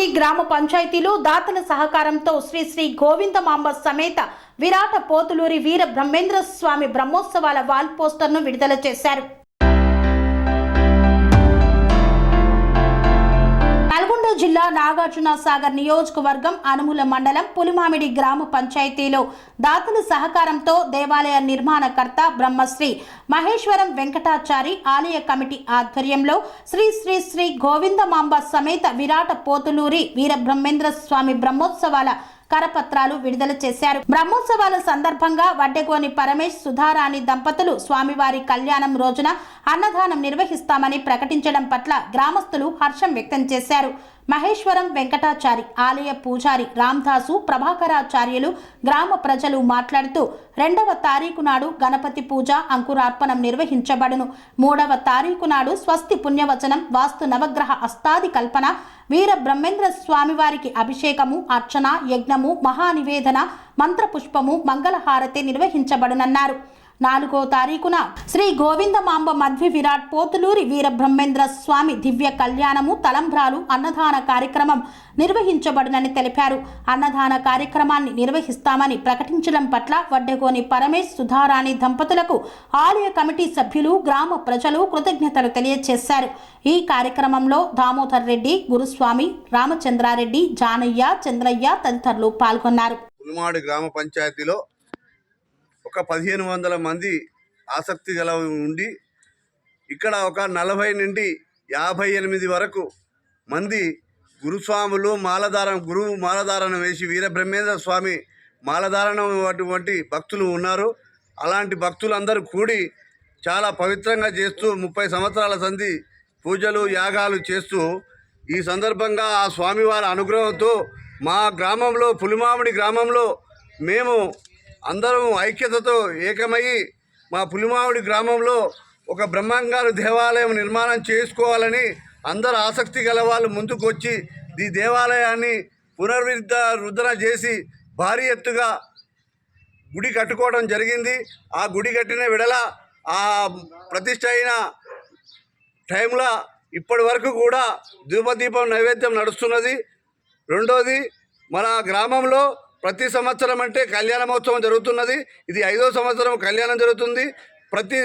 పులిమామిడి గ్రామ పంచాయతీలో దాతల సహకారంతో శ్రీ శ్రీ గోవిందమాంబ సమేత విరాట పోతులూరి వీర బ్రహ్మేంద్ర స్వామి బ్రహ్మోత్సవాల వాల్ పోస్టర్ను విడుదల చేశారు. జిల్లా నాగార్జున సాగర్ నియోజకవర్గం అనుముల మండలం పులిమామిడి గ్రామ పంచాయతీలో దాతల సహకారంతో దేవాలయ నిర్మాణకర్త బ్రహ్మశ్రీ మహేశ్వరం వెంకటాచారి ఆలయ కమిటీ ఆధ్వర్యంలో శ్రీ శ్రీ శ్రీ గోవిందమాంబ సమేత విరాట పోతులూరి వీరబ్రహ్మేంద్ర స్వామి బ్రహ్మోత్సవాల కరపత్రాలు విడుదల చేశారు. బ్రహ్మోత్సవాల సందర్భంగా వడ్డెగోని పరమేష్ సుధారాణి దంపతులు స్వామివారి కళ్యాణం రోజున అన్నదానం నిర్వహిస్తామని ప్రకటించడం పట్ల గ్రామస్తులు హర్షం వ్యక్తం చేశారు. మహేశ్వరం వెంకటాచారి ఆలయ పూజారి రామ్దాసు ప్రభాకరాచార్యులు గ్రామ ప్రజలు మాట్లాడుతూ రెండవ తారీఖు నాడు గణపతి పూజ అంకురార్పణం నిర్వహించబడును. మూడవ తారీఖు నాడు స్వస్తి పుణ్యవచనం వాస్తు నవగ్రహ అస్తాది కల్పన వీర బ్రహ్మేంద్ర స్వామివారికి అభిషేకము అర్చన యజ్ఞము మహానివేదన మంత్రపుష్పము మంగళహారతి నిర్వహించబడునన్నారు. నాలుగో తారీఖున శ్రీ గోవిందమాంబ మధ్వి విరాట్ పోతులూరి వీరబ్రహ్మేంద్ర స్వామి దివ్య కళ్యాణము తలంబ్రాలు అన్నదాన కార్యక్రమం నిర్వహించబడునని తెలిపారు. అన్నదాన కార్యక్రమాన్ని నిర్వహిస్తామని ప్రకటించడం పట్ల వడ్డెగోని పరమేశ్ సుధారాణి దంపతులకు ఆలయ కమిటీ సభ్యులు గ్రామ ప్రజలు కృతజ్ఞతలు తెలియజేశారు ఈ కార్యక్రమంలో దామోదర్ రెడ్డి గురుస్వామి రామచంద్రారెడ్డి జానయ్య చంద్రయ్య తదితరులు పాల్గొన్నారు. గ్రామ పంచాయతీలో ఒక పదిహేను వందల మంది ఆసక్తి గల ఉండి ఇక్కడ ఒక నలభై నుండి యాభై ఎనిమిది వరకు మంది గురుస్వాములు మాలధారం గురువు మాలధారణ వేసి వీరబ్రహ్మేంద్ర స్వామి మాలధారణం అటువంటి భక్తులు ఉన్నారు. అలాంటి భక్తులందరూ కూడి చాలా పవిత్రంగా చేస్తూ ముప్పై సంవత్సరాల సంధి పూజలు యాగాలు చేస్తూ ఈ సందర్భంగా ఆ స్వామివారి అనుగ్రహంతో మా గ్రామంలో పులిమామిడి గ్రామంలో మేము అందరం ఐక్యతతో ఏకమయ్యి మా పులిమావుడి గ్రామంలో ఒక బ్రహ్మంగారు దేవాలయం నిర్మాణం చేసుకోవాలని అందరు ఆసక్తి గల వాళ్ళు ముందుకు వచ్చి ఈ దేవాలయాన్ని పునర్విద్ధ రుద్ర చేసి భారీ ఎత్తుగా గుడి కట్టుకోవడం జరిగింది. ఆ గుడి కట్టిన విడల ఆ ప్రతిష్ట అయిన టైంలో ఇప్పటి వరకు కూడా ధూపదీపం నైవేద్యం నడుస్తున్నది. రెండోది మన గ్రామంలో ప్రతి సంవత్సరం అంటే కళ్యాణ మహోత్సవం జరుగుతున్నది. ఇది ఐదో సంవత్సరం కళ్యాణం జరుగుతుంది. ప్రతి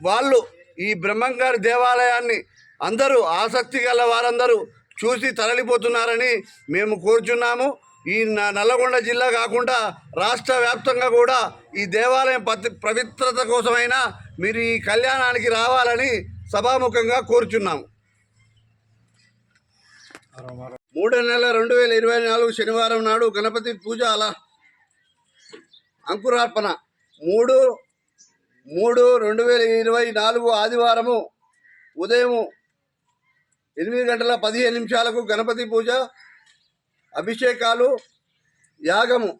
వాళ్ళు ఈ బ్రహ్మంగారి దేవాలయాన్ని అందరూ ఆసక్తి గల వారందరూ చూసి తరలిపోతున్నారని మేము కోరుచున్నాము. ఈ నల్లగొండ జిల్లా కాకుండా రాష్ట్ర వ్యాప్తంగా కూడా ఈ దేవాలయం పతి పవిత్రత కోసమైనా మీరు ఈ కళ్యాణానికి రావాలని సభాముఖంగా కోరుచున్నాము. మూడో నెల రెండు వేల ఇరవై నాలుగు శనివారం నాడు గణపతి పూజ అలా అంకురార్పణ. మూడు మూడు రెండు వేల ఇరవై నాలుగు ఆదివారము ఉదయము ఎనిమిది గంటల పదిహేను నిమిషాలకు గణపతి పూజ అభిషేకాలు యాగము.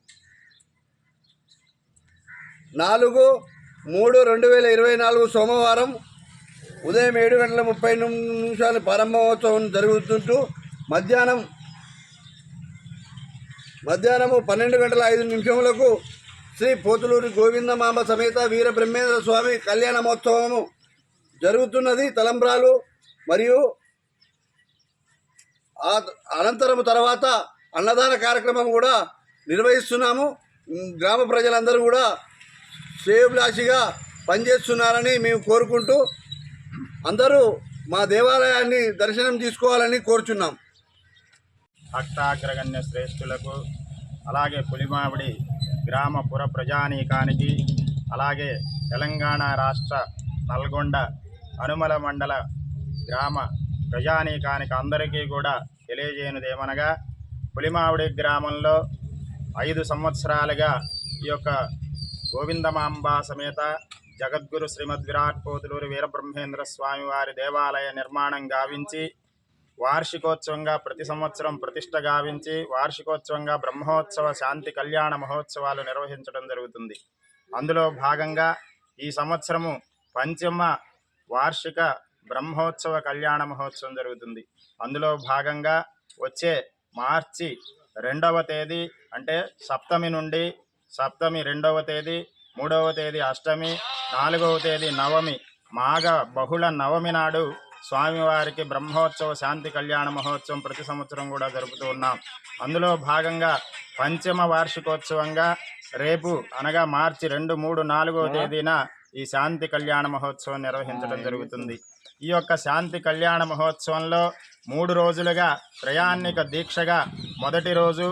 నాలుగు మూడు రెండు వేల ఇరవై నాలుగు సోమవారం ఉదయం ఏడు గంటల ముప్పై నిమిషాలు ప్రారంభోత్సవం జరుగుతుంటూ మధ్యాహ్నం మధ్యాహ్నము పన్నెండు గంటల ఐదు నిమిషములకు శ్రీ పోతులూరి గోవిందమాంబ సమేత వీర బ్రహ్మేంద్ర స్వామి కళ్యాణ మహోత్సవము జరుగుతున్నది తలంబ్రాలు మరియు అనంతరము అనంతరం తర్వాత అన్నదాన కార్యక్రమం కూడా నిర్వహిస్తున్నాము. గ్రామ ప్రజలందరూ కూడా శ్రేయభిలాషిగా పనిచేస్తున్నారని మేము కోరుకుంటూ అందరూ మా దేవాలయాన్ని దర్శనం తీసుకోవాలని కోరుచున్నాం. భక్తాగ్రగణ్య శ్రేష్ఠులకు అలాగే పులిమావిడి గ్రామ పుర ప్రజానీకానికి అలాగే తెలంగాణ రాష్ట్ర నల్గొండ అనుమల మండల గ్రామ ప్రజానీకానికి అందరికీ కూడా తెలియజేయనిదేమనగా పులిమావిడి గ్రామంలో ఐదు సంవత్సరాలుగా ఈ యొక్క గోవిందమాంబ సమేత జగద్గురు శ్రీమద్ విరాట్ పోతులూరు వీరబ్రహ్మేంద్ర స్వామి వారి దేవాలయ నిర్మాణం గావించి వార్షికోత్సవంగా ప్రతి సంవత్సరం ప్రతిష్ట గావించి వార్షికోత్సవంగా బ్రహ్మోత్సవ శాంతి కళ్యాణ మహోత్సవాలు నిర్వహించడం జరుగుతుంది. అందులో భాగంగా ఈ సంవత్సరము పంచమ వార్షిక బ్రహ్మోత్సవ కళ్యాణ మహోత్సవం జరుగుతుంది. అందులో భాగంగా వచ్చే మార్చి రెండవ తేదీ అంటే సప్తమి నుండి సప్తమి రెండవ తేదీ మూడవ తేదీ అష్టమి నాలుగవ తేదీ నవమి మాఘ బహుళ నవమి నాడు స్వామివారికి బ్రహ్మోత్సవ శాంతి కళ్యాణ మహోత్సవం ప్రతి సంవత్సరం కూడా జరుపుతూ ఉన్నాం. అందులో భాగంగా పంచమ వార్షికోత్సవంగా రేపు అనగా మార్చి రెండు మూడు నాలుగో తేదీన ఈ శాంతి కళ్యాణ మహోత్సవం నిర్వహించడం జరుగుతుంది. ఈ యొక్క శాంతి కళ్యాణ మహోత్సవంలో మూడు రోజులుగా ప్రయాణిక దీక్షగా మొదటి రోజు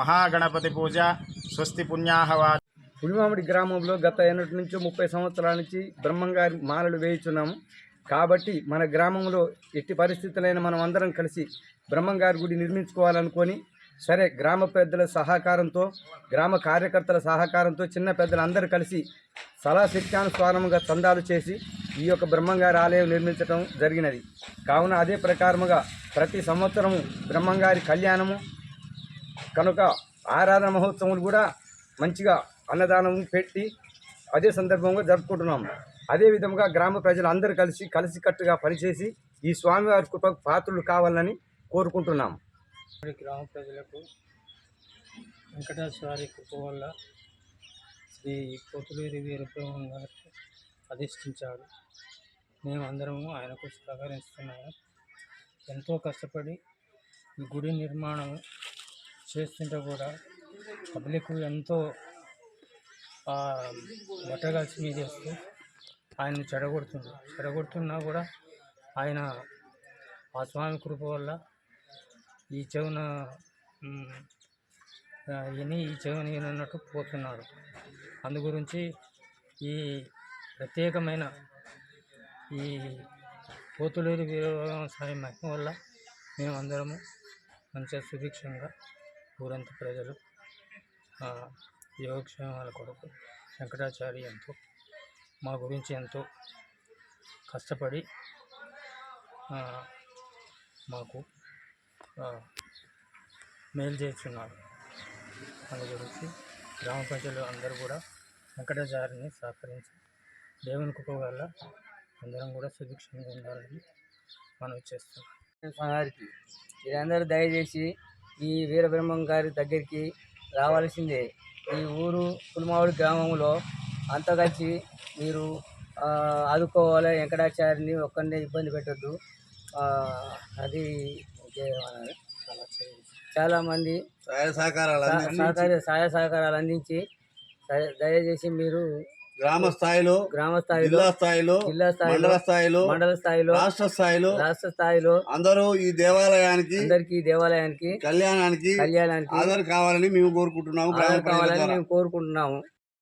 మహాగణపతి పూజ స్వస్తి పుణ్యాహవా పులిమామిడి గ్రామంలో గత ఎన్నటి నుంచో ముప్పై సంవత్సరాల నుంచి బ్రహ్మంగారి మాలలు వేయించున్నాము. కాబట్టి మన గ్రామంలో ఎట్టి పరిస్థితులైన మనం అందరం కలిసి బ్రహ్మంగారి గుడి నిర్మించుకోవాలనుకొని సరే గ్రామ పెద్దల సహకారంతో గ్రామ కార్యకర్తల సహకారంతో చిన్న పెద్దలు అందరూ కలిసి సలాశక్త్యానుస్వారముగా చందాలు చేసి ఈ యొక్క బ్రహ్మంగారి ఆలయం నిర్మించడం జరిగినది. కావున అదే ప్రకారముగా ప్రతి సంవత్సరము బ్రహ్మంగారి కళ్యాణము కనుక ఆరాధన మహోత్సవం కూడా మంచిగా అన్నదానం పెట్టి అదే సందర్భంగా జరుపుకుంటున్నాము. అదే విధంగా గ్రామ ప్రజలందరూ కలిసి కలిసికట్టుగా పనిచేసి ఈ స్వామివారి కృపకు పాత్రలు కావాలని కోరుకుంటున్నాము గ్రామ ప్రజలకు వెంకటేశ్వరి కృప వల్ల శ్రీ పోతులూరి వీరబ్రహ్మం గారికి అధిష్ఠించాడు మేమందరము ఆయనకు సహకరిస్తున్నాము. ఎంతో కష్టపడి ఈ గుడి నిర్మాణం చేస్తుంటే కూడా పబ్లిక్ ఎంతో ఆ, బట్టగాల్చి మీద ఆయన్ని చెడగొడుతుంది చెడగొడుతున్నా కూడా ఆయన ఆ స్వామి కృప వల్ల ఈ చెవున విని ఈ చెవుని వినన్నట్టు పోతున్నాడు అందు గురించి ఈ ప్రత్యేకమైన ఈ పోతులూరి వీరస్వామి మహిమ వల్ల మేమందరము మంచిగా సుభిక్షంగా ఊరంత ప్రజలు యోగక్షేమాల కొరకు శంకరాచార్య ఎంతో మా గురించి ఎంతో కష్టపడి మాకు మేలు చేస్తున్నారు. అందు గురించి గ్రామ ప్రజలు అందరూ కూడా వెంకటాచార్యని సహకరించి దేవుని కృప వల్ల అందరం కూడా సుభిక్షంగా ఉండాలని మనం చేస్తున్నాం. గారికి మీరందరూ దయచేసి ఈ వీరబ్రహ్మం గారి దగ్గరికి రావాల్సిందే. ఈ ఊరు పులిమావుడి గ్రామంలో అంతా కలిసి మీరు ఆదుకోవాలి వెంకటాచార్యని ఒక్కరినే ఇబ్బంది పెట్టద్దు అది? చాలామంది సహకార సహాయ సహకారాలు అందించి దయ- దయచేసి మీరు గ్రామ స్థాయిలో గ్రామ స్థాయిలో జిల్లా స్థాయిలో జిల్లా స్థాయిలో మండల స్థాయిలో మండల స్థాయిలో రాష్ట్ర స్థాయిలో రాష్ట్ర స్థాయిలో అందరూ ఈ దేవాలయానికి అందరికీ దేవాలయానికి కళ్యాణానికి కళ్యాణానికి ఆధార్ కావాలని మేము కోరుకుంటున్నాము కావాలని. మేము కోరుకుంటున్నాము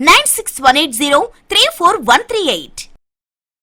Nine six one eight zero three four one three eight